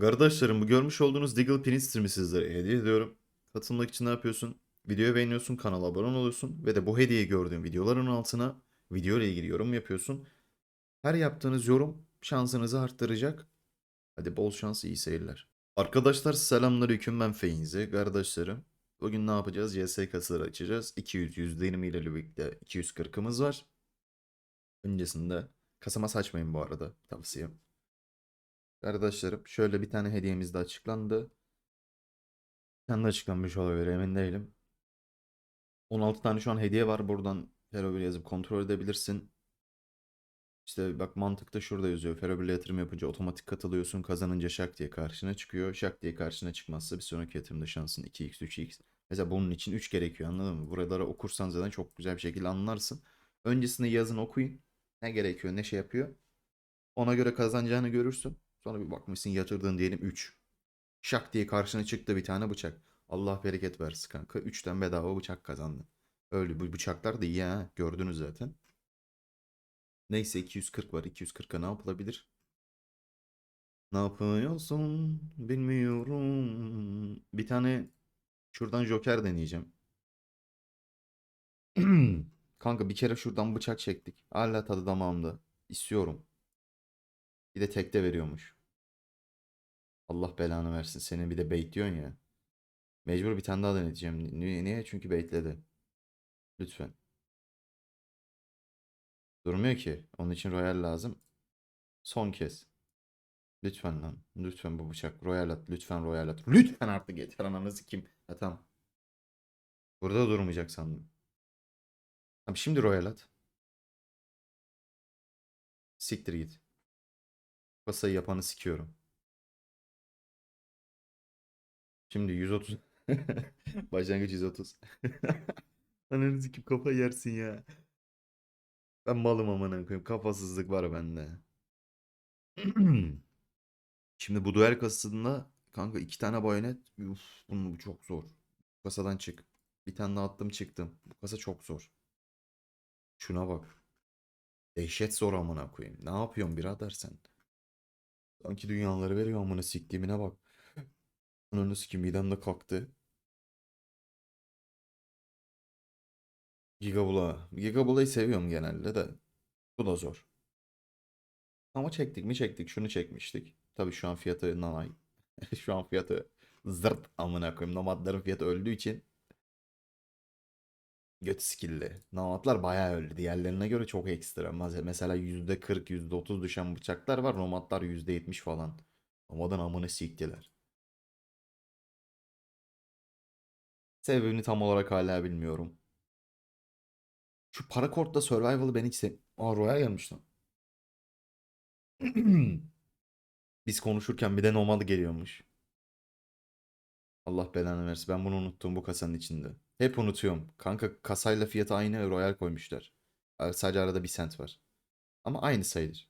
Kardeşlerim bu görmüş olduğunuz Deagle Pin stream'i sizlere hediye ediyorum. Katılmak için ne yapıyorsun? Videoyu beğeniyorsun, kanala abone oluyorsun ve de bu hediyeyi gördüğün videoların altına video ile ilgili yorum yapıyorsun. Her yaptığınız yorum şansınızı arttıracak. Hadi bol şans, iyi seyirler. Arkadaşlar selamünaleyküm ben Feyinzi, kardeşlerim. Bugün ne yapacağız? YS kasıları açacağız. 200 %20 ile birlikte 240'ımız var. Öncesinde kasama saçmayın bu arada tavsiyem. Arkadaşlarım şöyle bir tane hediyemiz de açıklandı. Kendi açıklanmış olabilir emin değilim. 16 tane şu an hediye var. Buradan Ferrobil yazıp kontrol edebilirsin. İşte bak mantıkta şurada yazıyor. Ferrobil'e yatırım yapınca otomatik katılıyorsun. Kazanınca şak diye karşına çıkıyor. Şak diye karşına çıkmazsa bir sonraki yatırımda şansın 2x 3x. Mesela bunun için 3 gerekiyor anladın mı? Buraları okursan zaten çok güzel bir şekilde anlarsın. Öncesinde yazın okuyun. Ne gerekiyor ne şey yapıyor. Ona göre kazanacağını görürsün. Sonra bir bakmışsın yatırdığın diyelim 3. Şak diye karşına çıktı bir tane bıçak. Allah bereket versin kanka. 3'ten bedava bıçak kazandın. Öyle bu bıçaklar da iyi ha. Gördünüz zaten. Neyse 240 var. 240'a ne yapılabilir? Ne yapıyorsun bilmiyorum. Bir tane şuradan Joker deneyeceğim. Kanka bir kere şuradan bıçak çektik. Hala tadı damağımda. İstiyorum. Bir de tekte veriyormuş. Allah belanı versin. Senin bir de bait diyorsun ya. Mecbur bir tane daha deneyeceğim. Niye? Çünkü baitledi. Lütfen. Durmuyor ki. Onun için royal lazım. Son kez. Lütfen lan. Lütfen bu bıçak. Royal at. Lütfen royal at. Lütfen artık yeter ananı kim? Ha tamam. Burada durmayacak sandım. Tamam şimdi royal at. Siktir git. Kasayı yapanı sikiyorum. Şimdi 130. Başlangıç 130. Ananı sikip kafa yersin ya. Ben malım amına koyayım. Kafasızlık var bende. Şimdi bu duel kasasında kanka iki tane bayonet. Uf, bunun bu çok zor. Bu kasadan çık. Bir tane daha attım çıktım. Bu kasa çok zor. Şuna bak. Dehşet zor amına koyayım. Ne yapıyorsun birader sen? Sanki dünyaları veriyor amına siktiğimine bak. Ananı sikeyim midem de kalktı. Gigabula. Gigabula'yı seviyorum genelde de. Bu da zor. Ama çektik mi çektik. Şunu çekmiştik. Tabii şu an fiyatı nanay. şu an fiyatı zırt amına koyayım. Nomadların fiyatı öldüğü için göt skill'li. Nomadlar bayağı öldü. Diğerlerine göre çok ekstra. Mesela %40, %30 düşen bıçaklar var. Nomadlar %70 falan. Nomadın amını siktiler. Sebebini tam olarak hala bilmiyorum. Şu Parakort'ta Survival'ı ben hiç sev... Aa Royal gelmiş lan. Biz konuşurken bir de Nomad geliyormuş. Allah belanı versin. Ben bunu unuttum bu kasanın içinde. Hep unutuyorum. Kanka kasayla fiyatı aynı Royal koymuşlar. Sadece arada bir sent var. Ama aynı sayılır.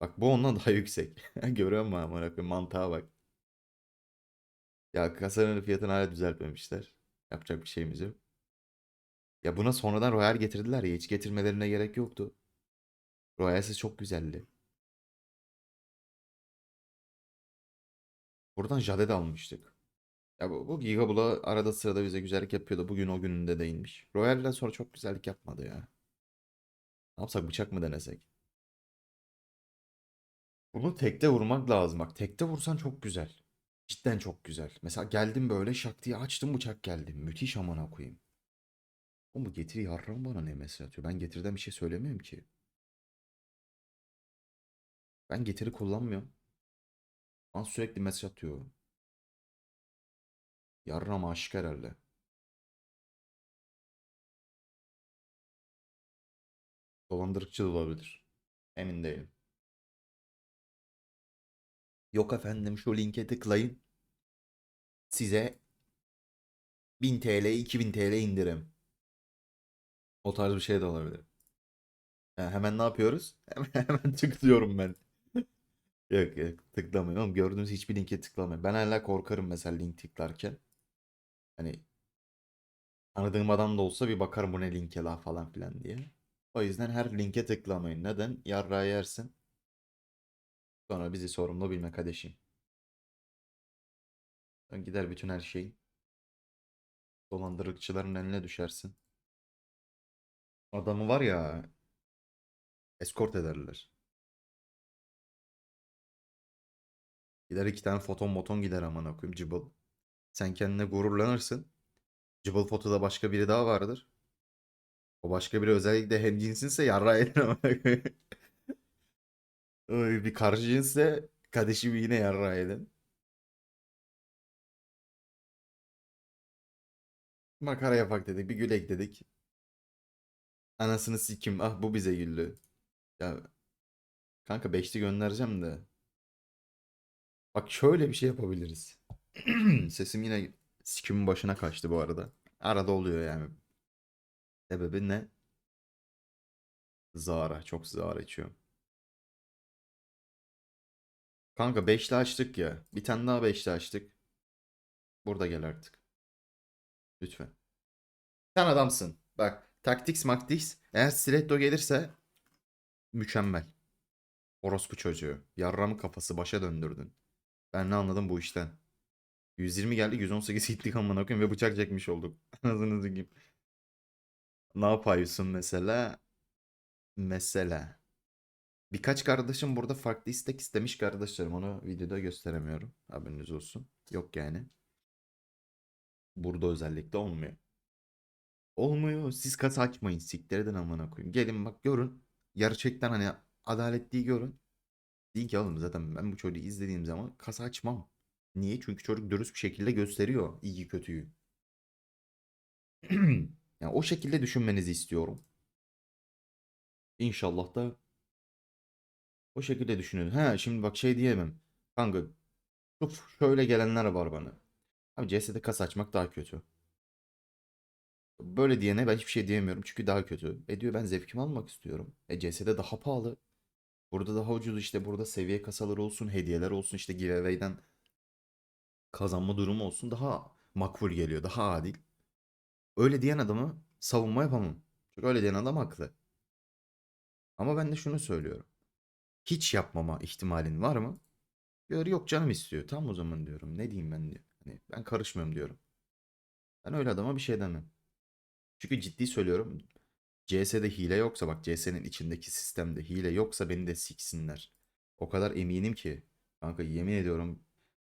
Bak bu ondan daha yüksek. Görüyor musun amına? Mantığa bak. Ya kasanın fiyatını hala düzeltmemişler. Yapacak bir şeyimiz yok. Ya buna sonradan Royal getirdiler ya. Hiç getirmelerine gerek yoktu. Royal'siz çok güzeldi. Buradan Jade de almıştık. Ya bu, bu Gigabula arada sırada bize güzellik yapıyordu. Bugün o gününde değilmiş. Royal'den sonra çok güzellik yapmadı ya. Ne yapsak bıçak mı denesek? Bunu tekte vurmak lazım. Bak tekte vursan çok güzel. Cidden çok güzel. Mesela geldim böyle şak diye açtım bıçak geldi. Müthiş amına koyayım. Oğlum bu getiri yarram bana ne mesaj atıyor. Ben getirden bir şey söylemiyorum ki. Ben getiri kullanmıyorum. Bana sürekli mesaj atıyor. Yarram aşık herhalde. Dolandırıcı da olabilir. Emin değilim. Yok efendim şu linke tıklayın. Size 1000 TL, 2000 TL indirim. O tarz bir şey de olabilir. Ha, hemen ne yapıyoruz? Hemen, hemen tıklıyorum ben. Yok yok tıklamayın oğlum gördüğünüz hiçbir linke tıklamayın. Ben hala korkarım mesela link tıklarken. Hani tanıdığım adam da olsa bir bakarım bu ne linke la falan filan diye. O yüzden her linke tıklamayın. Neden? Yarrağı yersin. Sonra bizi sorumlu bilme kardeşim. Gider bütün her şey. Dolandırıcıların eline düşersin. Adamı var ya eskort ederler. Gider iki tane foton moton gider aman koyayım cıbıl. Sen kendine gururlanırsın. Cıbıl fotoda başka biri daha vardır. O başka biri özellikle hemcinsinse yarrağı eder amına koyayım. Oy, Bir karşı cinsse kardeşim yine yarrağı edin. Makara yapak dedik. Bir gülek dedik. Anasını sikim. Ah bu bize güldü. Ya kanka beşli göndereceğim de. Bak şöyle bir şey yapabiliriz. Sesim yine sikimin başına kaçtı bu arada. Arada oluyor yani. Sebebi ne? Zara. Çok Zara içiyorum. Kanka beşli açtık ya. Bir tane daha beşli açtık. Burada gel artık. Lütfen. Sen adamsın. Bak. Tactics Mactics. Eğer Stiletto gelirse mükemmel. Orospu çocuğu. Yarramı kafası başa döndürdün. Ben ne anladım bu işten. 120 geldi 118 gittik amına koyayım ve bıçak çekmiş olduk. Anasını sikeyim. Ne yapıyorsun mesela? Mesela. Birkaç kardeşim burada farklı istek istemiş kardeşlerim. Onu videoda gösteremiyorum. Haberiniz olsun. Yok yani. Burada özellikle olmuyor. Olmuyor. Siz kasa açmayın. Siktirden amına koyayım. Gelin bak görün. Gerçekten hani adaletliyi görün. Deyin ki oğlum zaten ben bu çocuğu izlediğim zaman kasa açmam. Niye? Çünkü çocuk dürüst bir şekilde gösteriyor iyi kötüyü. Yani o şekilde düşünmenizi istiyorum. İnşallah da o şekilde düşünün. Ha şimdi bak şey diyemem. Kanka uf, şöyle gelenler var bana. Abi CS'de kasa açmak daha kötü. Böyle diyene ben hiçbir şey diyemiyorum çünkü daha kötü. E diyor ben zevkimi almak istiyorum. E CS'de daha pahalı. Burada daha ucuz işte burada seviye kasaları olsun, hediyeler olsun işte giveaway'den kazanma durumu olsun daha makbul geliyor, daha adil. Öyle diyen adamı savunma yapamam. Çünkü öyle diyen adam haklı. Ama ben de şunu söylüyorum. Hiç yapmama ihtimalin var mı? Diyor yok canım istiyor. Tamam o zaman diyorum. Ne diyeyim ben diyor. Hani ben karışmıyorum diyorum. Ben öyle adama bir şey demem. Çünkü ciddi söylüyorum. CS'de hile yoksa bak CS'nin içindeki sistemde hile yoksa beni de siksinler. O kadar eminim ki. Kanka yemin ediyorum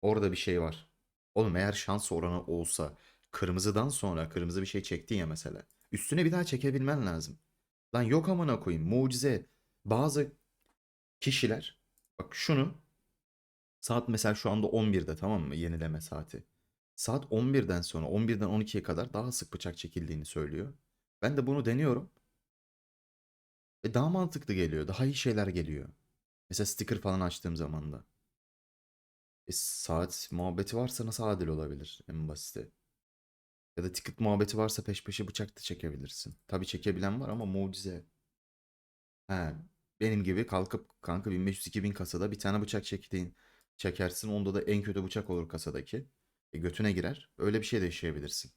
orada bir şey var. Oğlum eğer şans oranı olsa kırmızıdan sonra kırmızı bir şey çektin ya mesela. Üstüne bir daha çekebilmen lazım. Lan yok amına koyayım mucize. Bazı kişiler bak şunu saat mesela şu anda 11'de tamam mı yenileme saati. Saat 11'den sonra 11'den 12'ye kadar daha sık bıçak çekildiğini söylüyor. Ben de bunu deniyorum. E daha mantıklı geliyor. Daha iyi şeyler geliyor. Mesela sticker falan açtığım zaman da. E saat muhabbeti varsa nasıl adil olabilir en basiti? Ya da ticket muhabbeti varsa peş peşe bıçak da çekebilirsin. Tabii çekebilen var ama mucize. He, benim gibi kalkıp kanka 1500-2000 kasada bir tane bıçak çektiğin çekersin. Onda da en kötü bıçak olur kasadaki. E götüne girer. Öyle bir şey de yaşayabilirsin.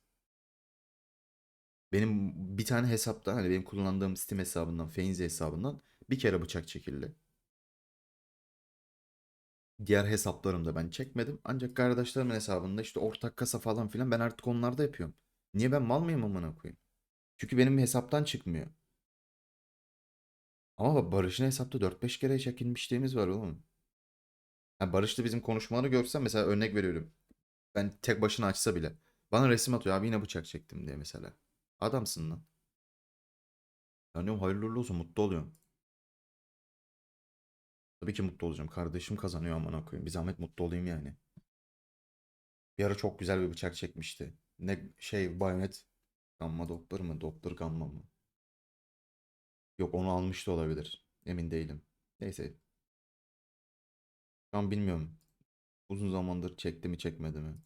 Benim bir tane hesaptan hani benim kullandığım Steam hesabından, Feinze hesabından bir kere bıçak çekildi. Diğer hesaplarımda ben çekmedim. Ancak kardeşlerimin hesabında işte ortak kasa falan filan ben artık onlarda yapıyorum. Niye ben mal mıyım amına koyayım? Çünkü benim hesaptan çıkmıyor. Ama bak Barış'ın hesapta 4-5 kere çekilmişliğimiz var oğlum. Ha Barış'ta bizim konuşmaları görsen mesela örnek veriyorum. Ben tek başına açsa bile. Bana resim atıyor abi yine bıçak çektim diye mesela. Adamsın lan. Ya diyorum hayırlı olsun mutlu oluyorum. Tabii ki mutlu olacağım. Kardeşim kazanıyor amına koyayım. Bir zahmet mutlu olayım yani. Bir ara çok güzel bir bıçak çekmişti. Ne şey bayonet gamma doppler mı? Doppler gamma mı? Yok onu almış da olabilir. Emin değilim. Neyse. Şu an bilmiyorum. Uzun zamandır çekti mi çekmedi mi?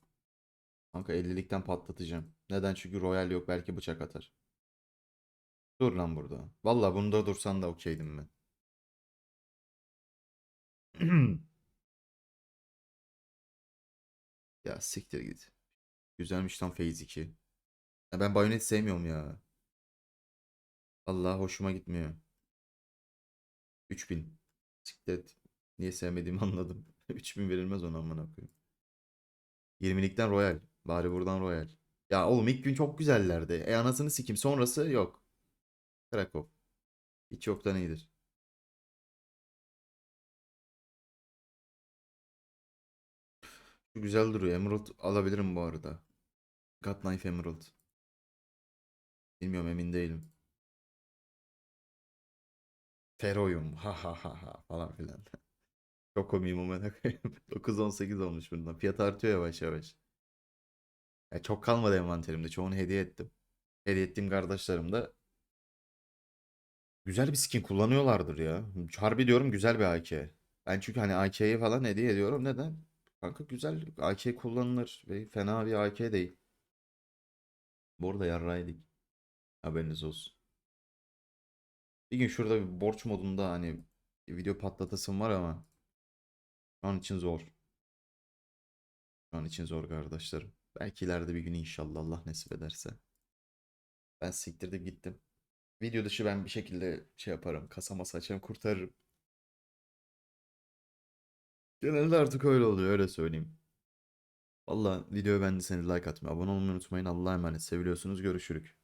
Kanka 50'likten patlatacağım. Neden? Çünkü Royal yok belki bıçak atar. Dur lan burada. Valla bunda dursan da okeydim ben. Ya siktir git. Güzelmiş lan Phase 2. Ya ben Bayonet sevmiyorum ya. Allah hoşuma gitmiyor. 3000. Siktir et. Niye sevmediğimi anladım. 3000 verilmez ona amına koyayım. 20'likten Royal. Bari buradan Royal. Ya oğlum ilk gün çok güzellerdi. E anasını sikim sonrası yok. Krakow. Hiç yoktan iyidir. Şu güzel duruyor. Emerald alabilirim bu arada. God Knife Emerald. Bilmiyorum emin değilim. Feroyum. Ha ha ha ha falan filan. Çok komiyim amına koyayım. 9-18 olmuş bundan. Fiyat artıyor yavaş yavaş. Ya çok kalmadı envanterimde. Çoğunu hediye ettim. Hediye ettiğim kardeşlerim de güzel bir skin kullanıyorlardır ya. Harbi diyorum güzel bir AK. Ben çünkü hani AK'yi falan hediye ediyorum. Neden? Kanka güzel AK kullanılır ve fena bir AK değil. Bu arada yarraydık. Haberiniz olsun. Bir gün şurada bir borç modunda hani video patlatasım var ama şu an için zor. Şu an için zor kardeşlerim. Belki ileride bir gün inşallah Allah nasip ederse. Ben siktirdim gittim. Video dışı ben bir şekilde şey yaparım. Kasa masa açarım kurtarırım. Genelde artık öyle oluyor öyle söyleyeyim. Valla videoyu beğendiyseniz like atmayı, abone olmayı unutmayın. Allah'a emanet. Seviliyorsunuz. Görüşürük.